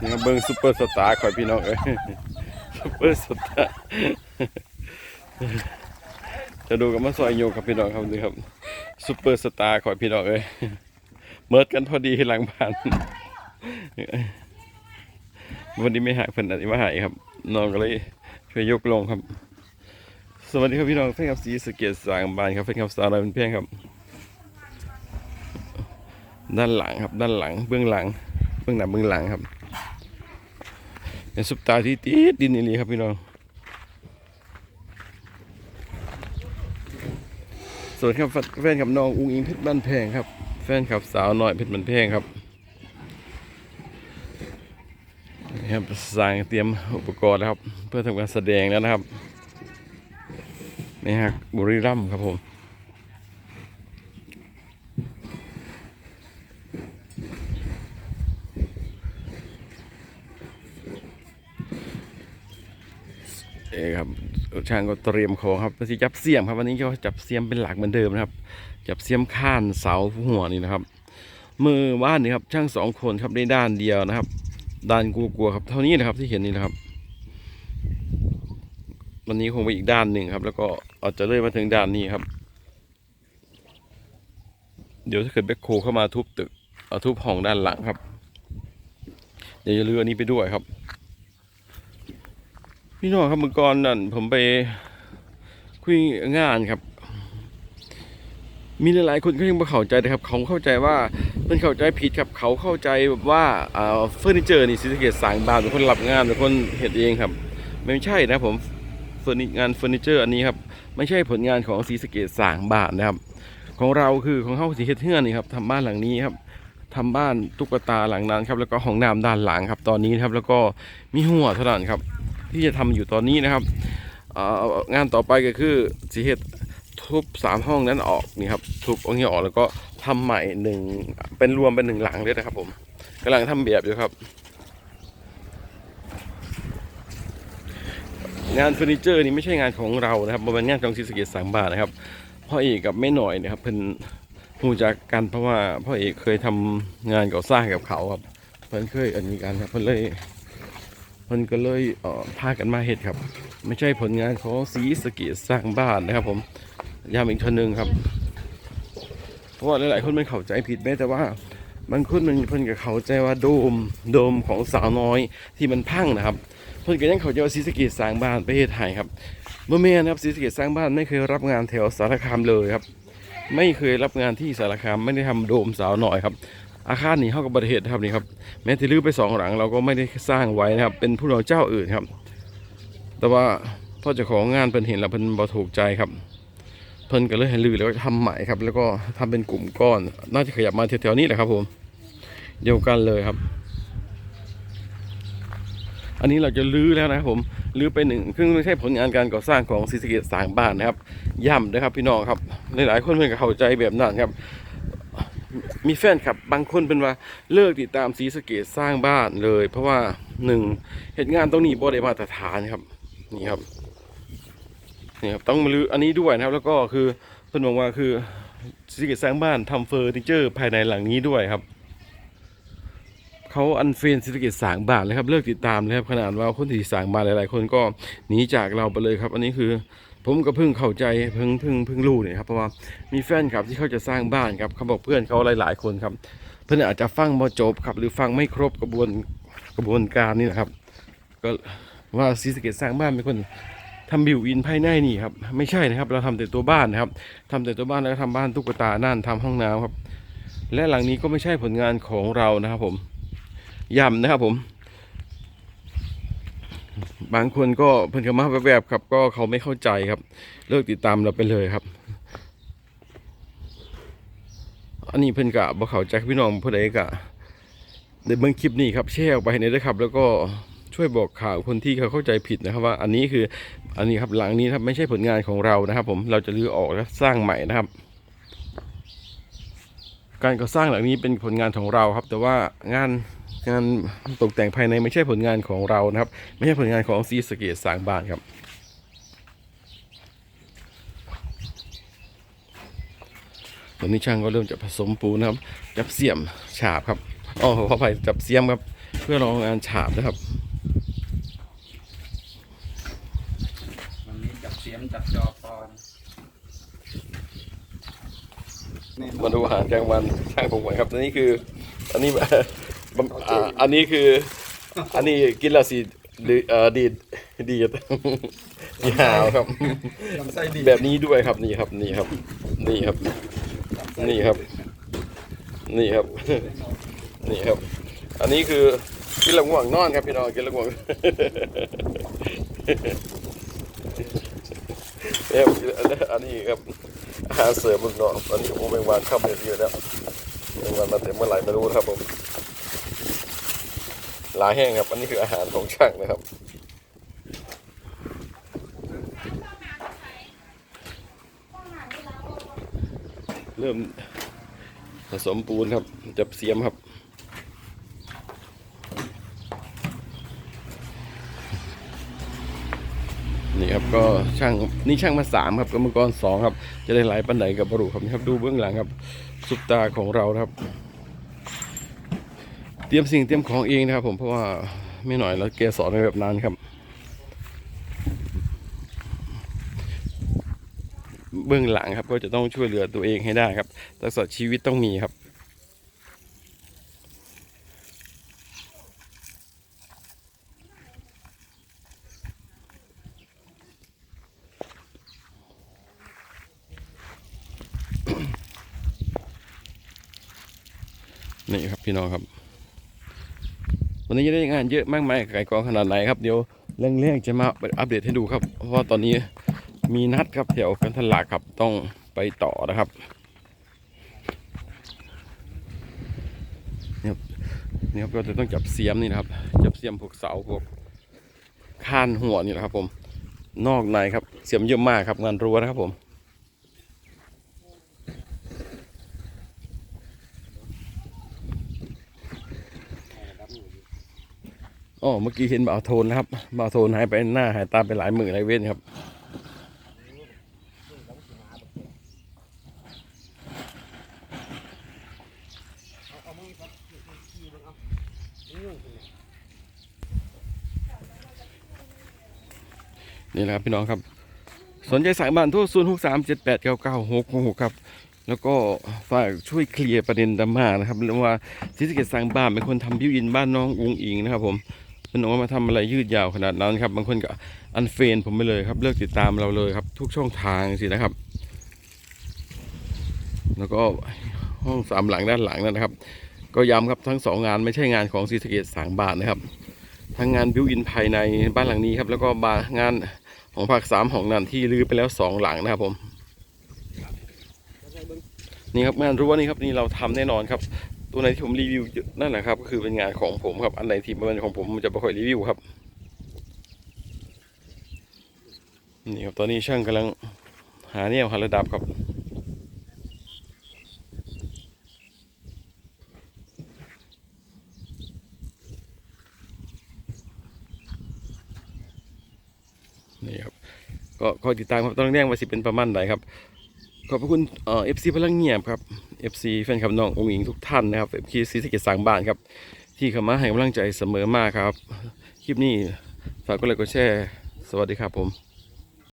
เบิ้งซุปเปอร์สตาร์คอยพี่น้องเอ้ยซุปเปอร์สตาร์จะดูกับมาซอยโยกับพี่น้องครับนี่ครับซุปเปอร์สตาร์คอยพี่น้องเอ้ยเมิดกันพอดีหลังบ้านวันนี้ไม่หายเพิ่นอันนี้มาหายครับน้องก็เลยช่วยยกลงครับ สวัสดีครับพี่น้องแฟนคลับสีสเกตสางบานครับแฟนคลับสาวน้อยเป็นเพียงครับ ด้านหลังครับด้านหลังเบื้องหลัง เบื้องหน้าเบื้องหลังครับ เป็นซุปตาที่ติดดินนี่ครับพี่น้องส่วนครับแฟนกับน้องอุ้งอิงเพชรบ้านแพงครับ แฟนขับสาวน้อยเพชรบ้านแพงครับนี่ครับสร้างเตรียมอุปกรณ์แล้วครับ เพื่อทำการแสดงแล้วนะครับนี่ฮะบุรีรัมย์ครับผม ครับช่างก็เตรียมของครับที่จับเสียมครับวันนี้ก็จับเสียมเป็นหลักเหมือนเดิมนะครับ จับเสียมข้านเสาหัวนี่นะครับ มือว่านนี่ครับช่างสองคนครับในด้านเดียวนะครับ ด้านกลัวๆครับเท่านี้นะครับที่เห็นนี่นะครับ วันนี้คงไปอีกด้านหนึ่งครับ แล้วก็อาจจะเลื่อยมาถึงด้านนี้ครับ เดี๋ยวถ้าเกิดแบ็คโคเข้ามาทุบตึกเอาทุบห้องด้านหลังครับเดี๋ยวจะเลืออันนี้ไปด้วยครับ พี่น้องครับเมื่อก่อนนั่นผมไปคุยงานครับ มีหลายๆคนก็ยังไม่เข้าใจนะครับ เขาเข้าใจว่าเป็นเข้าใจผิดครับ เขาเข้าใจแบบว่าเฟอร์นิเจอร์นี่ศรีสะเกษสร้างบานเป็นคนรับงานเป็นคนเฮ็ดเองครับไม่ใช่นะผมเฟอร์นิงานเฟอร์นิเจอร์อันนี้ครับไม่ใช่ผลงานของศรีสเกษสางบานนะครับ ของเราคือของเฮาสีเฮ็ดเฮือนนี่ครับทำบ้านหลังนี้ครับทำบ้านตุ๊กตาหลังนั้นครับแล้วก็ห้องน้ำด้านหลังครับ ตอนนี้ครับแล้วก็มีหัวเท่านั้นครับ ที่จะทำอยู่ตอนนี้นะครับงานต่อไปก็คือสีเฮ็ดทุบสามห้องนั้นออกนี่ครับทุบองค์นี้ออกแล้วก็ทำใหม่หนึ่งเป็นรวมเป็นหนึ่งหลังเลยนะครับ ผมกำลังทำแบบอยู่ครับ งานเฟอร์นิเจอร์นี่ไม่ใช่งานของเรานะครับมันเป็นงานของศรีสเกษสามบาทนะครับพ่อเอกกับแม่หน่อยนะครับเพิ่นหูจากกันเพราะว่าพ่อเอกเคยทำงานก่อสร้างกับเขาครับเพิ่นเคยอันนี้กันครับเพิ่นเลย มันก็เลยเอ่อพากันมาเห็ดครับ ไม่ใช่ผลงานของสีสกีสร้างบ้านนะครับ ผมย้ำอีกทีหนึ่งครับ เพราะว่าหลายๆคนมันเข้าใจผิดแม้แต่ว่าบางคนมันเพิ่นก็เข้าใจว่าโดมโดมของสาวน้อยที่มันพังนะครับ เพิ่นก็ยังเข้าใจว่าสีสกียสร้างบ้านไประเทศไทยครับเมื่อแม่นะครับสีสกียสร้างบ้านไม่เคยรับงานแถวสารคามเลยครับ ไม่เคยรับงานที่สารคามไม่ได้ทำโดมสาวน้อยครับ อาคารนี้เข้ากับประเทศนะครับนี่ครับ แม้ที่ลื้อไปสองหลังเราก็ไม่ได้สร้างไว้นะครับ เป็นผู้เราเจ้าอื่นครับ แต่ว่าพ่อเจ้าของงานเพิ่นเห็นแล้วเพิ่นบ่ถูกใจครับ เพิ่นก็เลยให้ลื้อแล้วก็ทำใหม่ครับ แล้วก็ทำเป็นกลุ่มก้อน น่าจะขยับมาแถวๆนี้แหละครับ ผมเดียวกันเลยครับ อันนี้เราจะลื้อแล้วนะครับผมลื้อไปหนึ่งซึ่งไม่ใช่ผลงานการก่อสร้างของศรีสะเกษสร้างบ้านนะครับย้ำนะครับพี่น้องครับหลายๆคนเพิ่นก็เข้าใจแบบนั้นครับ มีแฟนครับบางคนเป็นว่าเลิกติดตามสีสเกตสร้างบ้านเลย เพราะว่าหนึ่งเหตุงานตรงนี้บ่ได้มาตรฐานครับ นี่ครับนี่ครับต้องมาลืออันนี้ด้วยนะครับ แล้วก็คือเพิ่นบอกว่าคือสีเกตสร้างบ้านทำเฟอร์นิเจอร์ภายในหลังนี้ด้วยครับเขาอันเฟนสีสเกตสร้างบ้านเลยครับ เลิกติดตามเลยครับขนาดว่าคนที่สร้างบ้านหลายๆ คนก็หนีจากเราไปเลยครับ อันนี้คือ ผมก็เพิ่งเข้าใจเพิ่งเพิ่งเพิ่งรู้เนี่ยครับเพราะว่ามีแฟนครับที่เขาจะสร้างบ้านครับเขาบอกเพื่อนเขาหลาย ๆ คนครับ เพื่อนอาจจะฟังบ่จบครับ หรือฟังไม่ครบกระบวนกระบวนการนี่นะครับ ก็ว่าซีสเกตสร้างบ้านเป็นคนทำบิวอินภายในนี่ครับไม่ใช่นะครับ เราทำแต่ตัวบ้านนะครับทำแต่ตัวบ้านแล้วก็ทำบ้านตุ๊กตานั่นทำห้องน้ำครับ และหลังนี้ก็ไม่ใช่ผลงานของเรานะครับผมย้ำนะครับผม บางคนก็เพิ่นก็มาแวบๆครับ ก็เขาไม่เข้าใจครับ เลิกติดตามเราไปเลยครับ อันนี้เพิ่นกะบ่เข้าใจพี่น้องผู้ใดกะในเบิ่งคลิปนี้ครับแชร์ออกไปในด้วยครับ แล้วก็ช่วยบอกข่าวคนที่เขาเข้าใจผิดนะครับ ว่าอันนี้คืออันนี้ครับหลังนี้ครับไม่ใช่ผลงานของเรานะครับ ผมเราจะรื้อออกแล้วสร้างใหม่นะครับ การก่อสร้างหลังนี้เป็นผลงานของเราครับ แต่ว่างาน งานตกแต่งภายในไม่ใช่ผลงานของเรานะครับ ไม่ใช่ผลงานของซีสะเกตสร้างบ้านครับตอนนี้ช่างก็เริ่มจะผสมปูนนะครับ จับเสียมฉาบครับอ๋อขออภัยจับเสียมครับ เพื่อรองานฉาบนะครับวันนี้จับเสียมจับจอปอนมาดูอาหารกลางวันช่างผมก่อนครับอันนี้คือ อันนี้บำ อ่าอันนี้คือ อันนี้กินแล้วสิดีเอ่อดีดดีดดีหาวครับ ลำไส้ดีแบบนี้ด้วยครับนี่ครับนี่ครับ นี่ครับ นี่ครับ นี่ครับ นี่ครับ อันนี้คือกินและง่วงนอนครับพี่น้องกินและง่วงเนี่ยอันนี้ครับอาหารเสริมมึงเนาะอันนี้ผมแมงวันเข้าไปเยอะแล้วแมงวันมาเต็มเมื่อไหร่ไม่รู้นะครับผม ลาแห้งครับ อันนี้คืออาหารของช่างนะครับ เริ่มผสมปูนครับ จับเสียมครับนี่ครับก็ช่างนี่ช่างมาสามครับกรรมกรสองครับ จะได้หลายปันไหนกับบรุครับนี่ครับดูเบื้องหลังครับสุปตาของเราครับ เตรียมสิ่งเตรียมของเองนะครับ ผมเพราะว่าไม่หน่อยแล้วแกสอนไว้แบบนั้นครับ เบื้องหลังครับก็จะต้องช่วยเหลือตัวเองให้ได้ครับทักษะชีวิตต้องมีครับนี่ครับพี่น้องครับ วันนี้ได้งานเยอะมากมายไก่กองขนาดไหนครับเดี๋ยวเรื่องๆจะมาอัปเดตให้ดูครับ เพราะว่าตอนนี้มีนัดครับแถวกันทลากครับต้องไปต่อนะครับเนี่ครับนี่ยครับก็จะต้องจับเสียมนี่นะครับ จับเสียมพวกเสาพวกคานหัวนี่แหละครับ ผม นอกในครับเสียมเยอะมากครับงานรั้วนะครับผม อ๋อเมื่อกี้เห็นบ่าวโทนนะครับบ่าวโทนหายไปหน้าหายตาไปหลายหมื่นหลายเว้นครับนี่แหละครับพี่น้องครับ สนใจสายบ้านโทรศูนย์หกสามเจ็ดแปดเก้าเก้าหกหกครับ แล้วก็ฝากช่วยเคลียร์ประเด็นดราม่านะครับเรื่องว่าศรีสะเกดสร้างบ้านเป็นคนทำบิวอินบ้านน้องอุงอิงนะครับผม เป็นว่ามาทำอะไรยืดยาวขนาดนั้นครับบางคนก็อันเฟนผมไปเลยครับ เลิกติดตามเราเลยครับ ทุกช่องทางสินะครับ แล้วก็ห้องสามหลังด้านหลังนั่นนะครับ ก็ย้ำครับทั้งสองงานไม่ใช่งานของศรีสเกดสร้างบานนะครับ ทั้งงานบิวอินภายในบ้านหลังนี้ครับ แล้วก็บางานของภาคสามของนันที่รื้อไปแล้วสองหลังนะครับผมนี่ครับงานรั้วนี่ครับนี่เราทำแน่นอนครับ ตัวไหนที่ผมรีวิวนั่นแหละครับก็คือเป็นงานของผมครับ อันไหนที่เป็นของผมผมจะไม่ค่อยรีวิวครับ นี่ครับตอนนี้ช่างกำลังหาเนี่ยหาระดับครับนี่ครับก็คอยติดตามครับตองแจ้งว่าสิเป็นประมาณไหนครับ ขอบพระคุณเอฟซีพลังเงียบครับ เอฟซีแฟนคลับน้ององค์หญิงทุกท่านนะครับเอฟซีซีสะเกตสร้างบ้านครับ ที่เข้ามาให้กำลังใจเสมอมากครับ คลิปนี้ฝากกดไลค์กดแชร์ สวัสดีครับผม